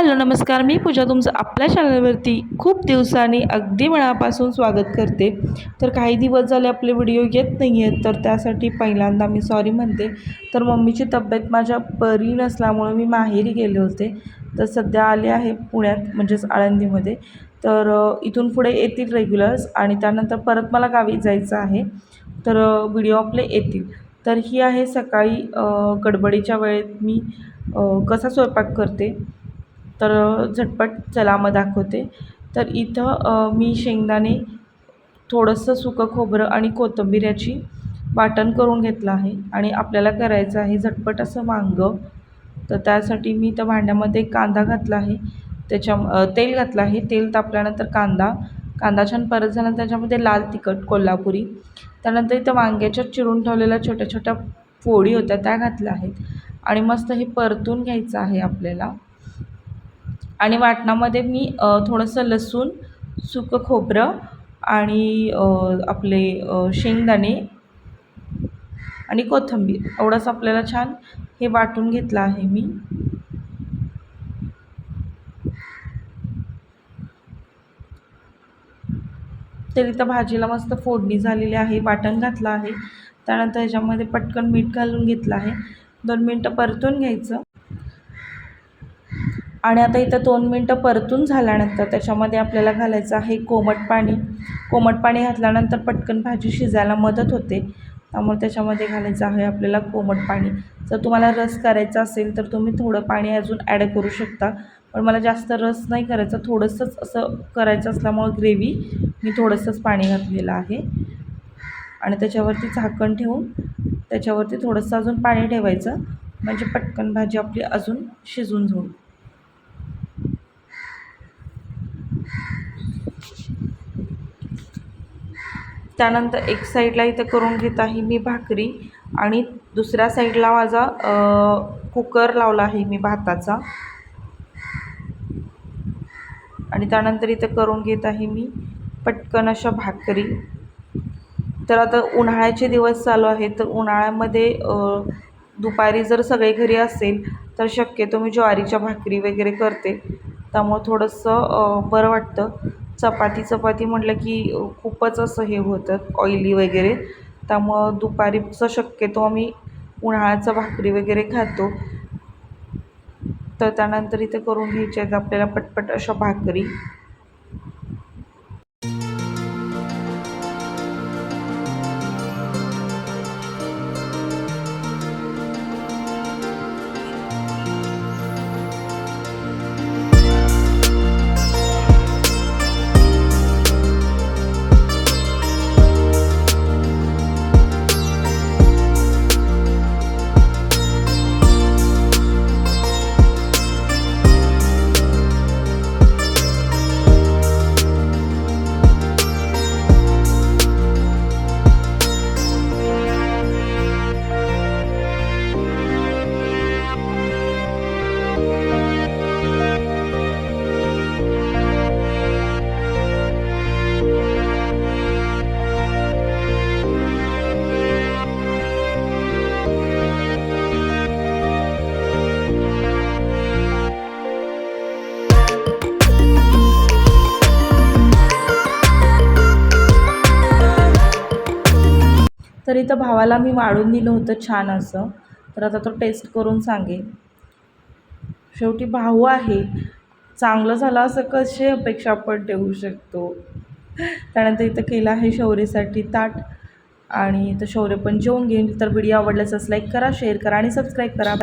Hello नमस्कार. मी पूजा तुमचं आपल्या चॅनलवरती खूप दिवसांनी अगदी मनापासून स्वागत करते. तर काही दिवस झाले आपले व्हिडिओ येत नाही आहेत तर त्यासाठी पहिल्यांदा मी सॉरी म्हणते. तर मम्मीची तब्येत माझ्या बरी नसल्यामुळं मी माहेरी गेले होते. तर सध्या आले आहे पुण्यात म्हणजेच आळंदीमध्ये. तर इथून पुढे येतील रेग्युलर्स आणि त्यानंतर परत मला गावी जायचं आहे. तर व्हिडिओ आपले येतील. तर ही आहे सकाळी गडबडीच्या वेळेत मी कसा स्वयंपाक करते? तर झटपट चला मग दाखवते. तर इथं मी शेंगदाणे थोडंसं सुकं खोबरं आणि कोथिंबिऱ्याची वाटण करून घेतलं आहे आणि आपल्याला करायचं आहे झटपट असं वांगं. तर त्यासाठी मी त्या भांड्यामध्ये कांदा घातला आहे. त्याच्या तेल घातलं आहे. तेल तापल्यानंतर कांदा कांदा छान परत झाल्यानंतर त्याच्यामध्ये लाल तिखट कोल्हापुरी. त्यानंतर इथं वांग्याच्या चिरून ठेवलेल्या छोट्या छोट्या फोडी होत्या त्या घातल्या आहेत. आणि मस्त हे परतून घ्यायचं आहे आपल्याला. आणि वाटणामध्ये मी थोडंसं लसूण सुकं खोबरं आणि आपले शेंगदाणे आणि कोथिंबीर. एवढंच आपल्याला छान हे वाटून घेतलं आहे मी. तरी तर भाजीला मस्त फोडणी झालेली आहे वाटण घातलं आहे. त्यानंतर ह्याच्यामध्ये पटकन मीठ घालून घेतलं आहे. दोन मिनटं परतून घ्यायचं. आणि आता इथं दोन मिनटं परतून झाल्यानंतर त्याच्यामध्ये आपल्याला घालायचं आहे कोमट पाणी. कोमट पाणी घातल्यानंतर पटकन भाजी शिजायला मदत होते. त्यामुळे त्याच्यामध्ये घालायचं आहे आपल्याला कोमट पाणी. जर तुम्हाला रस करायचा असेल तर तुम्ही थोडं पाणी अजून ॲड करू शकता. पण मला जास्त रस नाही करायचं थोडंसंच असं करायचं असल्यामुळं ग्रेव्ही मी थोडंसंच पाणी घातलेलं आहे. आणि त्याच्यावरती झाकण ठेवून त्याच्यावरती थोडंसं अजून पाणी ठेवायचं. म्हणजे पटकन भाजी आपली अजून शिजून जाईल. त्यानंतर एक साईडला इथं करून घेत आहे मी भाकरी आणि दुसऱ्या साईडला माझा कुकर लावला आहे मी भाताचा. आणि त्यानंतर इथं करून घेत आहे मी पटकन अशा भाकरी. तर आता उन्हाळ्याचे दिवस चालू आहेत तर उन्हाळ्यामध्ये दुपारी जर सगळे घरी असेल तर शक्यतो मी ज्वारीच्या भाकरी वगैरे करते. त्यामुळं थोडंसं बरं वाटतं. चपाती चपाती म्हटलं की खूपच असं हे होतं ऑइली वगैरे. त्यामुळं दुपारीचं शक्यतो आम्ही उन्हाळ्याचं भाकरी वगैरे खातो. तर त्यानंतर इथे करून घ्यायच्या आहेत आपल्याला पटपट अशा भाकरी. तर इथं भावाला मी वाढून दिलं होतं छान असं. तर आता तो टेस्ट करून सांगेल शेवटी भाऊ आहे. चांगलं झालं असं कशी अपेक्षा आपण ठेवू शकतो? त्यानंतर इथं केलं आहे शौर्यसाठी ताट. आणि इथं शौर्य पण जेवून घेईल. तर व्हिडिओ आवडल्यास लाईक करा शेअर करा आणि सबस्क्राईब करा.